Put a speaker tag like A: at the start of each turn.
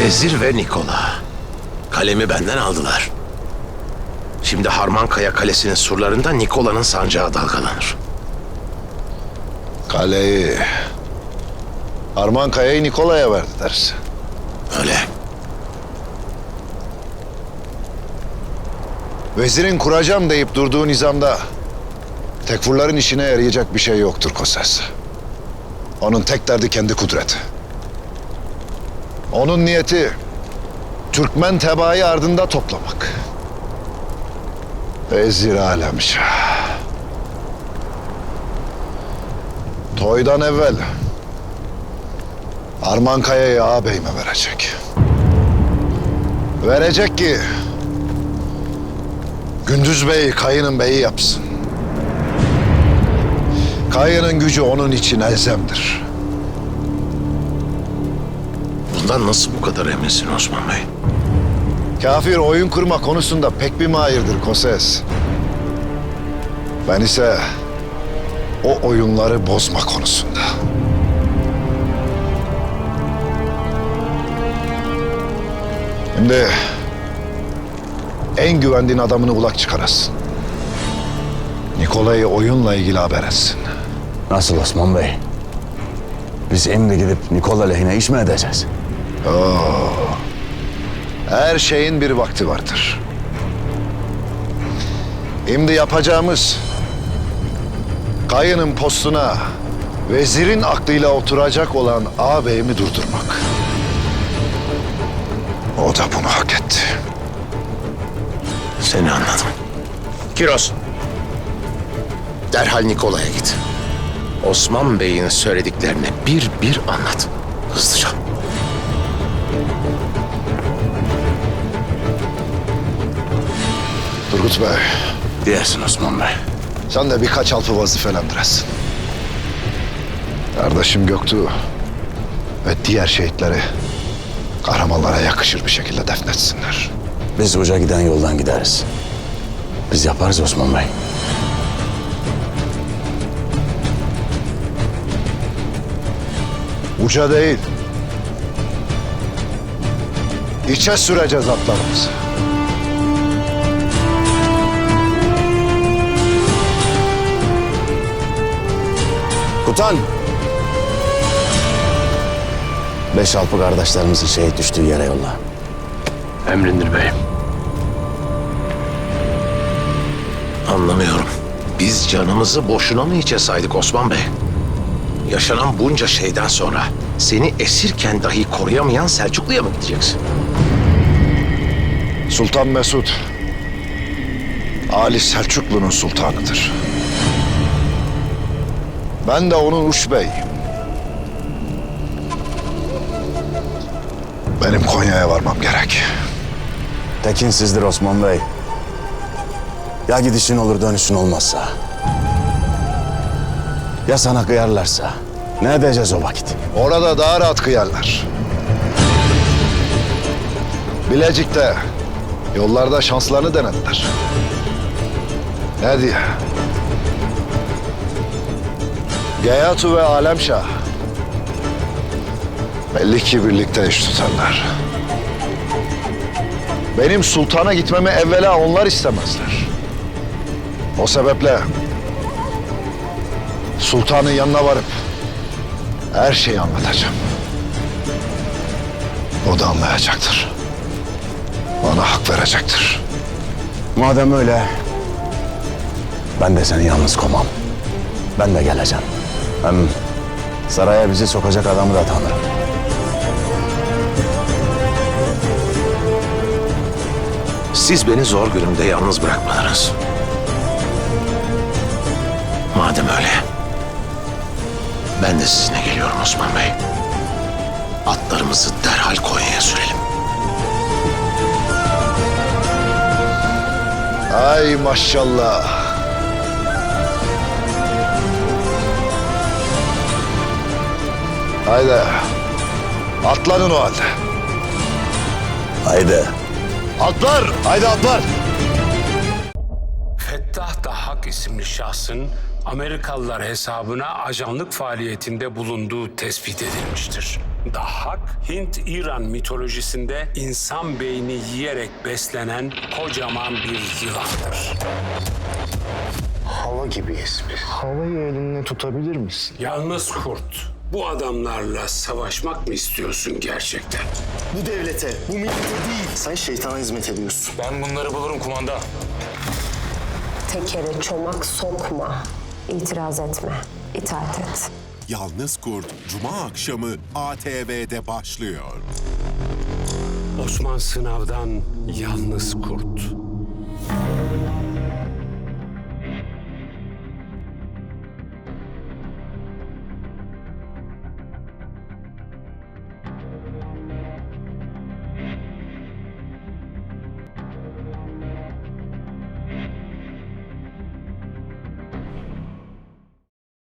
A: Vezir ve Nikola. Kalemi benden aldılar. Şimdi Harmankaya Kalesi'nin surlarında Nikola'nın sancağı dalgalanır.
B: Kaleyi Arman Kaya'yı Nikola'ya verdi dersin.
A: Öyle.
B: Vezirin kuracağım deyip durduğu nizamda tekfurların işine yarayacak bir şey yoktur Koses. Onun tek derdi kendi kudreti. Onun niyeti Türkmen tebaayı ardında toplamak. Vezir Alemşah. Toydan evvel Arman Kaya'yı ağabeyime verecek. Verecek ki Gündüz Bey kayının beyi yapsın. Kayının gücü onun için elzemdir.
A: Bundan nasıl bu kadar eminsin Osman Bey?
B: Kafir oyun kurma konusunda pek bir mahirdir Koses. Ben ise o oyunları bozma konusunda. Şimdi en güvendiğin adamını ulak çıkarasın. Nikolay'ı oyunla ilgili haber etsin.
C: Nasıl Osman Bey? Biz şimdi gidip Nikola lehine iş mi edeceğiz?
B: Her şeyin bir vakti vardır. Şimdi yapacağımız kayının postuna vezirin aklıyla oturacak olan ağabeyimi durdurmak. O da bunu hak etti.
A: Seni anladım. Kiros. Derhal Nikola'ya git. Osman Bey'in söylediklerini bir bir anlat. Hızlıca.
B: Turgut Bey,
C: Diyorsun Osman Bey.
B: sen de birkaç alfı vazifelendiresin. Kardeşim Göktuğ ve diğer şehitleri kahramanlara yakışır bir şekilde defnetsinler.
C: Biz uca giden yoldan gideriz. Biz yaparız Osman Bey.
B: Uca değil. İçe süreceğiz atlarımızı.
C: Kutan! Beş alpı kardeşlerimizin şehit düştüğü yere yolla.
A: Emrindir beyim. Anlamıyorum. Biz canımızı boşuna mı hiçe saydık Osman Bey? Yaşanan bunca şeyden sonra seni esirken dahi koruyamayan Selçuklu'ya mı gideceksin?
B: Sultan Mesut, Ali Selçuklu'nun sultanıdır. Ben de onun uç beyiyim. Benim Konya'ya varmam gerek.
C: Tekinsizdir Osman Bey. Ya gidişin olur dönüşün olmazsa? Ya sana kıyarlarsa? Ne edeceğiz o vakit?
B: Orada daha rahat kıyarlar. Bilecik'te yollarda şanslarını denediler. Ne diye? Geyatu ve Alemşah belli ki birlikte iş tutarlar. Benim sultana gitmemi evvela onlar istemezler. O sebeple sultanın yanına varıp her şeyi anlatacağım. O da anlayacaktır. Bana hak verecektir.
C: Madem öyle, ben de seni yalnız komam. Ben de geleceğim. Hem saraya bizi sokacak adamı da tanırım.
A: Siz beni zor günümde yalnız bırakmadınız. Madem öyle, ben de sizinle geliyorum Osman Bey. Atlarımızı derhal Konya'ya sürelim.
B: Ay maşallah. Haydi. Atlanın o halde.
C: Haydi.
B: Atlar. Haydi atlar.
D: Fettah da Hak isimli şahsın Amerikalılar hesabına ajanlık faaliyetinde bulunduğu tespit edilmiştir. Dahak, Hint-İran mitolojisinde insan beyni yiyerek beslenen kocaman bir yılandır.
E: Hava gibi ismi. Havayı elinle tutabilir misin?
D: Yalnız kurt, bu adamlarla savaşmak mı istiyorsun gerçekten?
E: Bu devlete, bu millete değil. Sen şeytana hizmet ediyorsun.
F: Ben bunları bulurum kumanda.
G: Tekere çomak sokma. İtiraz etme. itaat et.
H: Yalnız Kurt Cuma akşamı ATV'de başlıyor.
D: Osman Sınav'dan Yalnız Kurt.